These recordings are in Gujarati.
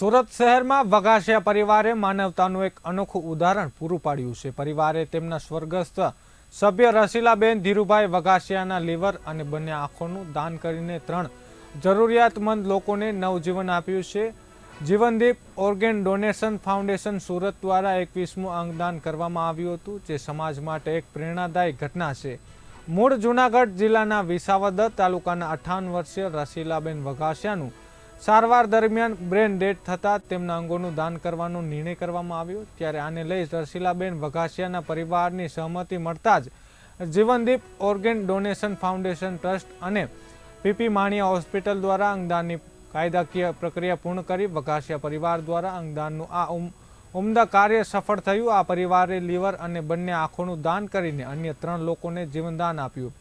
સુરત શહેરમાં વઘાસિયા પરિવારે માનવતાનું એક અનોખું ઉદાહરણ પૂરું પાડ્યું છે. પરિવારે તેમના સ્વર્ગસ્થ સભ્ય રસીલાબેન ધીરુભાઈ વઘાસિયાના લીવર અને બંને આંખોનું દાન કરીને ત્રણ જરૂરિયાતમંદ લોકોને નવજીવન આપ્યું છે. Jeevandeep organ donation foundation Surat દ્વારા એકવીસમું અંગદાન કરવામાં આવ્યું હતું, જે સમાજ માટે એક પ્રેરણાદાયી ઘટના છે. મૂળ જૂનાગઢ જિલ્લાના વિસાવદર તાલુકાના અઠાવન વર્ષીય રસીલાબેન વઘાસિયાનું સારવાર દરમિયાન બ્રેન ડેડ થતાં તેમના અંગોનું દાન કરવાનો નિર્ણય કરવામાં આવ્યો. ત્યારે આને લઈ રસીલાબેન વઘાસિયાના પરિવારની સહમતિ મળતા જ Jeevandeep organ donation foundation trust અને પીપી માણિયા હોસ્પિટલ દ્વારા અંગદાનની કાયદાકીય પ્રક્રિયા પૂર્ણ કરી વઘાસિયા પરિવાર દ્વારા અંગદાનનું આ ઉમ- ઉમદા કાર્ય સફળ થયું. આ પરિવારે લીવર અને બંને આંખોનું દાન કરીને અન્ય ત્રણ લોકોને જીવનદાન આપ્યું.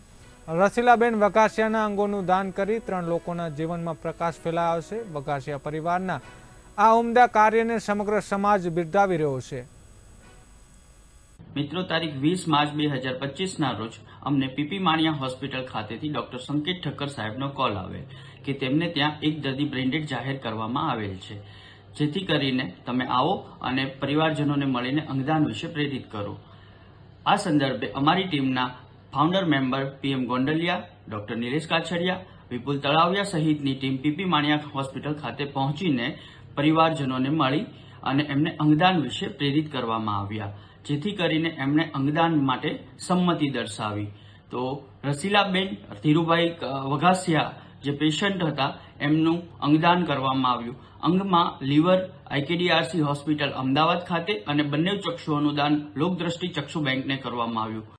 રસીલાબેન વઘાસિયાના અંગોનું દાન કરી ત્રણ લોકોના જીવનમાં પ્રકાશ ફેલાયો છે. વઘાસિયા પરિવારના આ ઉમદા કાર્યને સમગ્ર સમાજ બિરદાવી રહ્યો છે. મિત્રો, તારીખ વીસ માર્ચ બે હજાર પચીસના રોજ અમને પીપી માણિયા હોસ્પિટલ ખાતેથી ડોક્ટર સંકેત ઠક્કર સાહેબનો કોલ આવેલ કે તેમને ત્યાં એક દર્દી બ્રેન્ડેડ જાહેર કરવામાં આવેલ છે. જેથી કરીને તમે આવો અને પરિવારજનોને મળીને અંગદાન વિશે પ્રેરિત કરો. આ સંદર્ભે અમારી ટીમના founder member PM Gondaliya doctor Nilesh Kachhadiya Vipul Talaviya સહિતની ટીમ પીપી માણિયા હોસ્પિટલ ખાતે પહોંચીને પરિવારજનોને મળી અને એમને અંગદાન વિશે પ્રેરિત કરવામાં આવ્યા, જેથી કરીને એમણે અંગદાન માટે સંમતિ દર્શાવી. તો રસીલાબેન, ધીરુભાઈ વઘાસિયા જે પેશન્ટ હતા, એમનું અંગદાન કરવામાં આવ્યું. અંગમાં લીવર આઈકેડીઆરસી હોસ્પિટલ અમદાવાદ ખાતે અને બંને ચક્ષુઓનું દાન લોકદ્રષ્ટિ ચક્ષુ બેંકને કરવામાં આવ્યું.